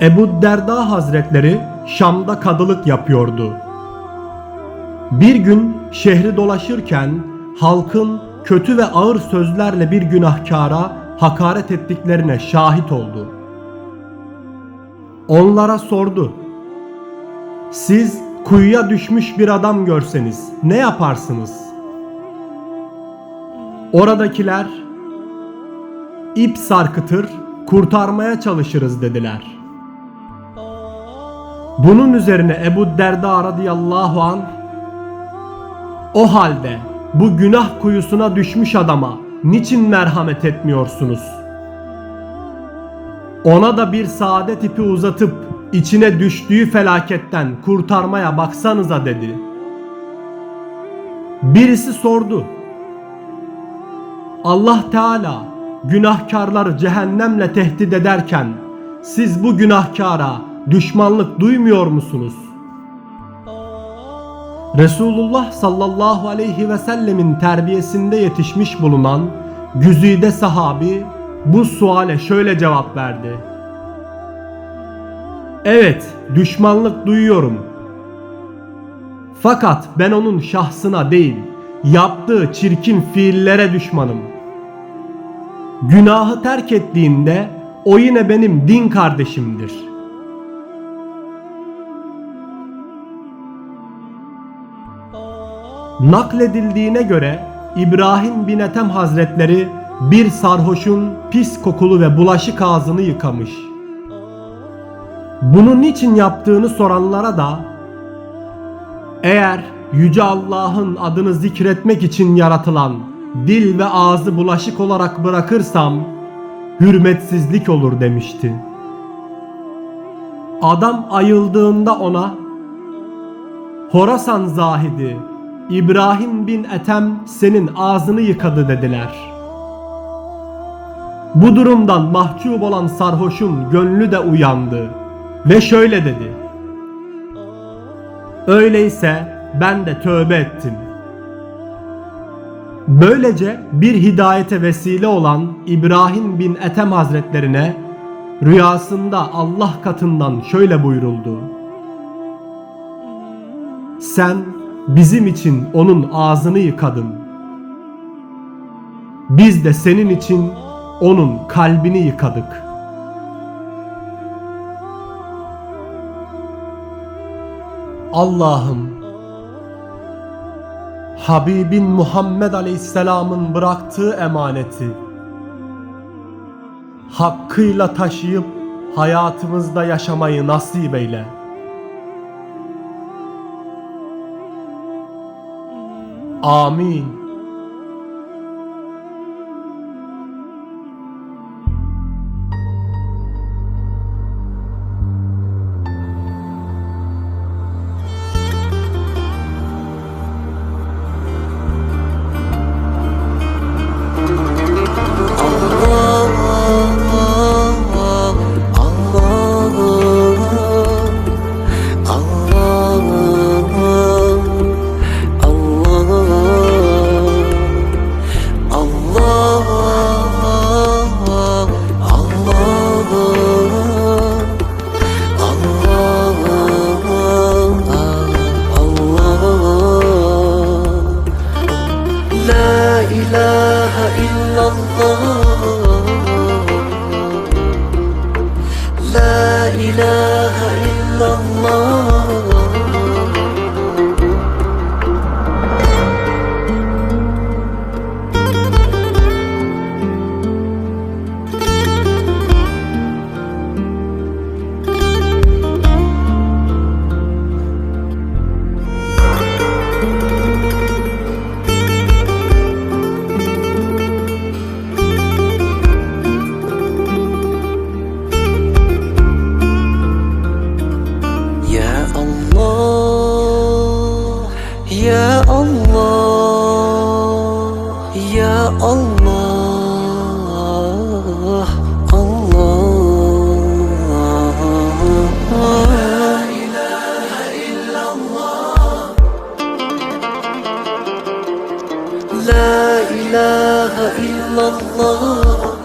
Ebu Derda Hazretleri Şam'da kadılık yapıyordu. Bir gün şehri dolaşırken halkın kötü ve ağır sözlerle bir günahkara hakaret ettiklerine şahit oldu. Onlara sordu. Siz kuyuya düşmüş bir adam görseniz ne yaparsınız? Oradakiler ip sarkıtır, kurtarmaya çalışırız dediler. Bunun üzerine Ebu Derda radıyallahu an o halde bu günah kuyusuna düşmüş adama niçin merhamet etmiyorsunuz? Ona da bir saadet ipi uzatıp içine düştüğü felaketten kurtarmaya baksanıza dedi. Birisi sordu. Allah Teala günahkarları cehennemle tehdit ederken siz bu günahkara düşmanlık duymuyor musunuz? Resulullah sallallahu aleyhi ve sellemin terbiyesinde yetişmiş bulunan güzide sahabi bu suale şöyle cevap verdi. Evet, düşmanlık duyuyorum. Fakat ben onun şahsına değil, yaptığı çirkin fiillere düşmanım. Günahı terk ettiğinde o yine benim din kardeşimdir. Nakledildiğine göre İbrahim bin Ethem Hazretleri bir sarhoşun pis kokulu ve bulaşık ağzını yıkamış. Bunu niçin yaptığını soranlara da eğer Yüce Allah'ın adını zikretmek için yaratılan dil ve ağzı bulaşık olarak bırakırsam hürmetsizlik olur demişti. Adam ayıldığında ona Horasan zahidi İbrahim bin Ethem senin ağzını yıkadı dediler. Bu durumdan mahcup olan sarhoşun gönlü de uyandı ve şöyle dedi. Öyleyse ben de tövbe ettim. Böylece bir hidayete vesile olan İbrahim bin Ethem Hazretlerine rüyasında Allah katından şöyle buyuruldu. Sen bizim için onun ağzını yıkadın. Biz de senin için onun kalbini yıkadık. Allah'ım Habibin Muhammed Aleyhisselam'ın bıraktığı emaneti hakkıyla taşıyıp hayatımızda yaşamayı nasip eyle. Amin. illallah Ya Allah Ya Allah Allah. La ilahe illallah.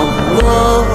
Allah